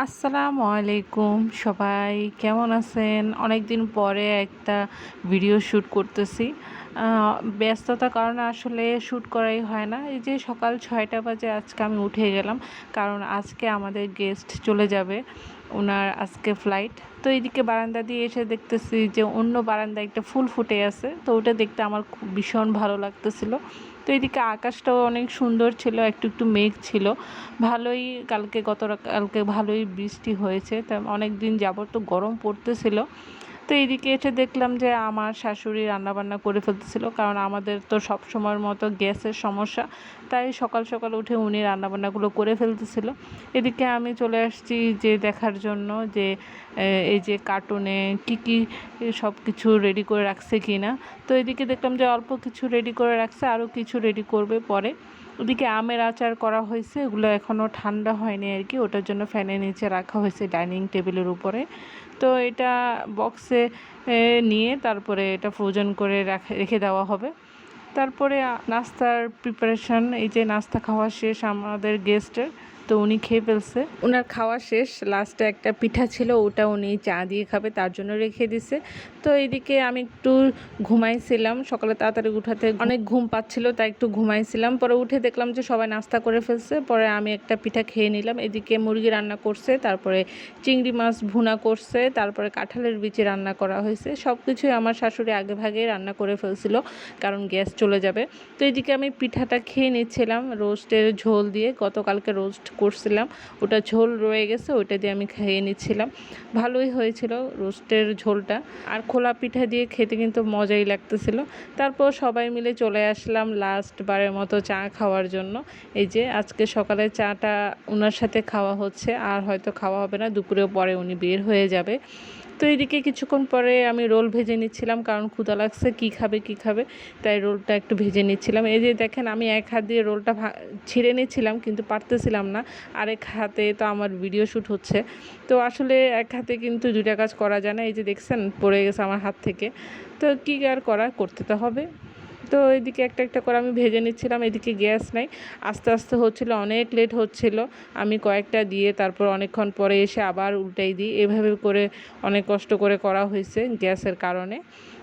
আসসালামু আলাইকুম সবাই কেমন আছেন? অনেক দিন পরে একটা ভিডিও শ্যুট করতেছি। ব্যস্ততার কারণে আসলে শ্যুট করাই হয় না। এই যে সকাল ছয়টা বাজে আজকে আমি উঠে গেলাম, কারণ আজকে আমাদের গেস্ট চলে যাবে ওনার আজকে ফ্লাইট তো এইদিকে বারান্দা দিয়ে এসে দেখতেছি যে অন্য বারান্দায় একটা ফুল ফুটে আছে, তো ওটা দেখতে আমার খুব ভীষণ ভালো লাগতেছিল। তো এদিকে আকাশটাও অনেক সুন্দর ছিল, একটু একটু মেঘ ছিল। ভালোই কালকে গত কালকে ভালোই বৃষ্টি হয়েছে, তা অনেক দিন যাবত তো গরম পড়তেছিল। তো এইদিকে এসে দেখলাম যে আমার শাশুড়ি রান্নাবান্না করে ফেলতেছিল, কারণ আমাদের তো সব সময়ের মতো গ্যাসের সমস্যা, তাই সকাল সকাল উঠে উনি রান্নাবান্নাগুলো করে ফেলতেছিল। এদিকে আমি চলে আসছি যে দেখার জন্য যে এই যে কার্টুনে কি কি সব কিছু রেডি করে রাখছে কি না তো এদিকে দেখলাম যে অল্প কিছু রেডি করে রাখছে, আরও কিছু রেডি করবে পরে। ওদিকে আমের আচার করা হয়েছে, ওগুলো এখনও ঠান্ডা হয়নি আর কি, ওটার জন্য ফ্যানের নিচে রাখা হয়েছে ডাইনিং টেবিলের উপরে। তো এটা বক্সে নিয়ে তারপরে এটা ফ্রোজন করে রাখে দেওয়া হবে। তারপরে নাস্তার প্রিপারেশন এই যে নাস্তা খাওয়া শেষ আমাদের গেস্টের তো উনি খেয়ে ফেলছে। ওনার খাওয়া শেষ লাস্টে একটা পিঠা ছিল, ওটা উনি চা দিয়ে খাবে, তার জন্য রেখে দিছে। তো এইদিকে আমি একটু ঘুমাইছিলাম, সকালে তাড়াতাড়ি উঠাতে অনেক ঘুম পাচ্ছিল, তাই একটু ঘুমাইছিলাম। পরে উঠে দেখলাম যে সবাই নাস্তা করে ফেলছে, পরে আমি একটা পিঠা খেয়ে নিলাম। এদিকে মুরগি রান্না করছে, তারপরে চিংড়ি মাছ ভুনা করছে, তারপরে কাঁঠালের বিচি রান্না করা হয়েছে। সব কিছুই আমার শাশুড়ি আগে ভাগেই রান্না করে ফেলছিল, কারণ গ্যাস চলে যাবে। তো এদিকে আমি পিঠাটা খেয়ে নিচ্ছিলাম রোস্টের ঝোল দিয়ে। গতকালকে রোস্ট করছিলাম। ওটা ঝোল রয়ে গেছে, ওইটা দিয়ে আমি খেয়ে নিচ্ছিলাম। ভালোই হয়েছিল রোস্টের ঝোলটা। আর খোলা পিঠা দিয়ে খেতে কিন্তু মজাই লাগতেছিল। তারপর সবাই মিলে চলে আসলাম লাস্ট বারের মতো চা খাওয়ার জন্য। এই যে আজকে সকালে চাটা ওনার সাথে খাওয়া হচ্ছে, আর হয়তো খাওয়া হবে না, দুপুরেও পরে উনি বের হয়ে যাবে। তো এদিকে কিছুক্ষণ পরে আমি রোল ভেজে নিচ্ছিলাম, কারণ ক্ষুদা লাগছে, কী খাবে কী খাবে, তাই রোলটা একটু ভেজে নিচ্ছিলাম। এই যে দেখেন, আমি এক হাত দিয়ে রোলটা ছিঁড়ে নিচ্ছিলাম, কিন্তু পারতেছিলাম না। আরেক হাতে তো আমার ভিডিও শ্যুট হচ্ছে। তো আসলে এক হাতে কিন্তু দুটা কাজ করা যায় না। এই যে দেখছেন, পড়ে গেছে আমার হাত থেকে। তো কী আর করা, করতে তো হবে। তো এদিকে একটা একটা করে আমি ভেজে নিচ্ছিলাম, এদিকে গ্যাস নাই। আস্তে আস্তে হচ্ছিল, অনেক লেট হচ্ছিল। আমি কয়েকটা দিয়ে তারপর অনেকক্ষণ পরে এসে আবার উল্টাই দিই। এভাবে করে অনেক কষ্ট করে করা হয়েছে গ্যাসের কারণে।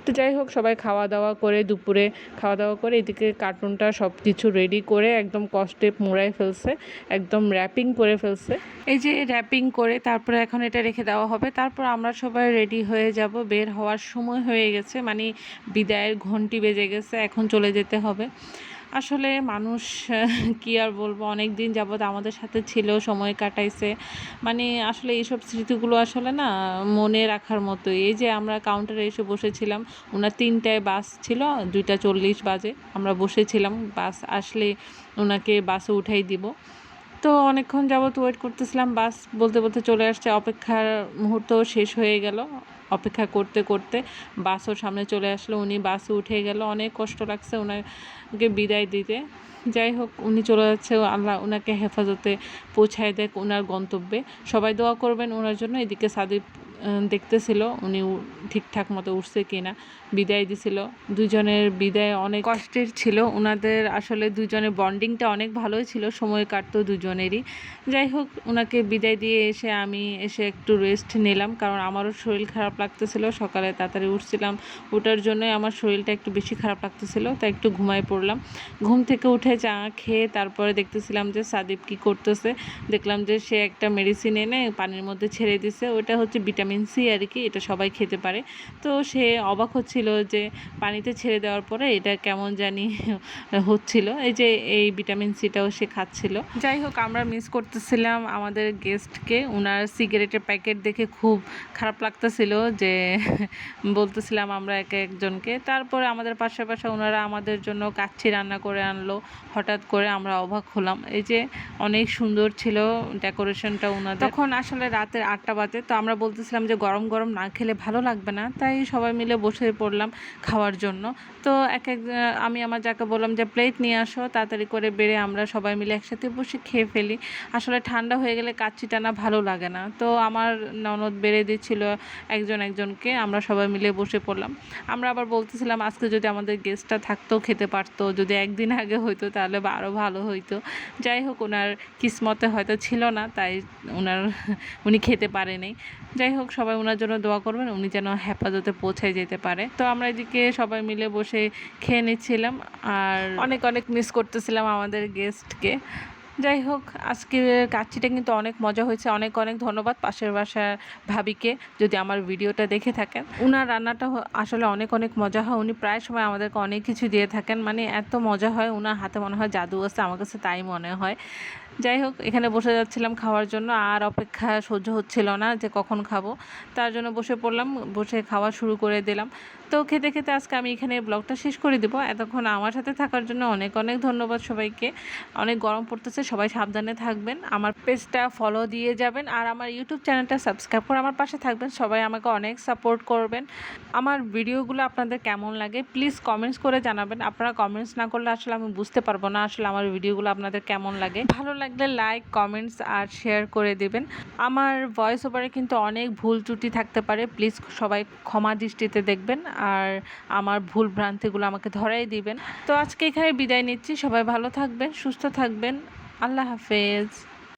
তো যাই হোক, সবাই খাওয়া দাওয়া করে দুপুরে খাওয়া দাওয়া করে এদিকে কার্টুনটা সব কিছু রেডি করে একদম কষ্টে মোড়াই ফেলছে, একদম র্যাপিং করে ফেলছে। এই যে র্যাপিং করে তারপরে এখন এটা রেখে দেওয়া হবে। তারপর আমরা সবাই রেডি হয়ে যাব। বের হওয়ার সময় হয়ে গেছে মানে বিদায়ের ঘন্টি বেজে গেছে। এখন চলে যেতে হবে। আসলে মানুষ, কি আর বলব, অনেক দিন যাবৎ আমাদের সাথে ছিল, সময় কাটাইছে। মানে আসলে এইসব স্মৃতিগুলো আসলে না, মনে রাখার মতো এই যে আমরা কাউন্টারে এসে বসেছিলাম, ওনার তিনটায় বাস ছিল, দুইটা চল্লিশ বাজে। আমরা বসেছিলাম, বাস আসলে ওনাকে বাসে উঠাই দিব। তো অনেকক্ষণ যাবত ওয়েট করতেছিলাম বাস বলতে বলতে চলে আসছে অপেক্ষার মুহূর্ত শেষ হয়ে গেল। অপেক্ষা করতে করতে বাসও সামনে চলে আসলো উনি বাসে উঠে গেল অনেক কষ্ট লাগছে ওনাকে বিদায় দিতে। যাই হোক উনি চলে যাচ্ছে আল্লাহ ওনাকে হেফাজতে পৌঁছায় দেয় ওনার গন্তব্যে। সবাই দোয়া করবেন ওনার জন্য এদিকে আহ, দেখতেছিল, উনি ঠিকঠাক মতো উঠছে কিনা, বিদায় দিছিল। দুজনের বিদায় অনেক কষ্টের ছিল। ওনাদের আসলে দুজনের বন্ডিংটা অনেক ভালোই ছিল, সময় কাটতো দুজনেরই। যাই হোক ওনাকে বিদায় দিয়ে এসে আমি এসে একটু রেস্ট নিলাম, কারণ আমারও শরীর খারাপ লাগতেছিল। সকালে তাড়াতাড়ি উঠছিলাম ওটার জন্যই আমার শরীরটা একটু বেশি খারাপ লাগতেছিল, তাই একটু ঘুমায় পড়লাম। ঘুম থেকে উঠে চা খেয়ে তারপরে দেখতেছিলাম যে সাদিব কি করতেছে। দেখলাম যে সে একটা মেডিসিন এনে পানির মধ্যে ছেড়ে দিছে ওটা হচ্ছে ভিটামিন সি আর কি এটা সবাই খেতে পারে। তো সে অবাক হচ্ছিল যে পানিতে ছেড়ে দেওয়ার পরে এটা কেমন জানি হচ্ছিল। এই যে এই ভিটামিন সিটাও সে খাচ্ছিল। যাই হোক আমরা মিস করতেছিলাম আমাদের গেস্টকে ওনার সিগারেটের প্যাকেট দেখে খুব খারাপ লাগতেছিল যে বলতেছিলাম আমরা এক একজনকে। তারপরে আমাদের পাশে পাশে ওনারা আমাদের জন্য কাচ্ছি রান্না করে আনলো। হঠাৎ করে আমরা অবাক হলাম। এই যে অনেক সুন্দর ছিল ডেকোরেশনটা ওনাদের তখন আসলে রাতের আটটা বাজে তো আমরা বলতেছিলাম দেখলাম যে গরম গরম না খেলে ভালো লাগবে না, তাই সবাই মিলে বসে পড়লাম খাওয়ার জন্য। তো এক এক, আমি আমার যাকে বললাম যে প্লেট নিয়ে আসো, তাড়াতাড়ি করে বেড়ে আমরা সবাই মিলে একসাথে বসে খেয়ে ফেলি। আসলে ঠান্ডা হয়ে গেলে কাচ্চি টানা ভালো লাগে না। তো আমার ননদ বেড়ে দিচ্ছিল একজন একজনকে, আমরা সবাই মিলে বসে পড়লাম। আমরা আবার বলতেছিলাম, আজকে যদি আমাদের গেস্টটা থাকতো, খেতে পারতো, যদি একদিন আগে হইতো, তাহলে আরও ভালো হইতো। যাই হোক, ওনার কিসমতে হয়তো ছিল না, তাই ওনার, উনি খেতে পারেনি। যাই হোক সবাই ওনার জন্য দোয়া করবেন, উনি যেন হেফাজতে পৌঁছে যেতে পারে। তো আমরা এদিকে সবাই মিলে বসে খেয়ে নিচ্ছিলাম আর অনেক অনেক মিস করতেছিলাম আমাদের গেস্টকে যাই হোক আজকের কাচ্চিটা কিন্তু অনেক মজা হয়েছে। অনেক অনেক ধন্যবাদ পাশের বাসার ভাবিকে, যদি আমার ভিডিওটা দেখে থাকেন। উনার রান্নাটা আসলে অনেক অনেক মজা হয়। উনি প্রায় সময় আমাদেরকে অনেক কিছু দিয়ে থাকেন। মানে এত মজা হয়, উনার হাতে মনে হয় জাদু আছে, আমার কাছে তাই মনে হয়। যাই হোক এখানে বসে যাচ্ছিলাম খাওয়ার জন্য, আর অপেক্ষা সহ্য হচ্ছিল না যে কখন খাব। তার জন্য বসে পড়লাম, বসে খাওয়া শুরু করে দিলাম। তো খেতে খেতে আজকে আমি এখানে ব্লগটা শেষ করে দেবো। এতক্ষণ আমার সাথে থাকার জন্য অনেক অনেক ধন্যবাদ সবাইকে। অনেক গরম পড়তেছে, সবাই সাবধানে থাকবেন। আমার পেজটা ফলো দিয়ে যাবেন আর আমার ইউটিউব চ্যানেলটা সাবস্ক্রাইব করে আমার পাশে থাকবেন। সবাই আমাকে অনেক সাপোর্ট করবেন। আমার ভিডিওগুলো আপনাদের কেমন লাগে প্লিজ কমেন্টস করে জানাবেন। আপনারা কমেন্টস না করলে আসলে আমি বুঝতে পারব না আসলে আমার ভিডিওগুলো আপনাদের কেমন লাগে। ভালো লাগলে লাইক কমেন্টস আর শেয়ার করে দেবেন। আমার ভয়েস ওভারে কিন্তু অনেক ভুল ত্রুটি থাকতে পারে। প্লিজ সবাই ক্ষমা দৃষ্টিতে দেখবেন। আর আমার ভুল ভ্রান্তিগুলো আমাকে ধরাই দিবেন। তো আজকে এখানে বিদায় নিচ্ছি। সবাই ভালো থাকবেন, সুস্থ থাকবেন। আল্লাহ হাফেজ।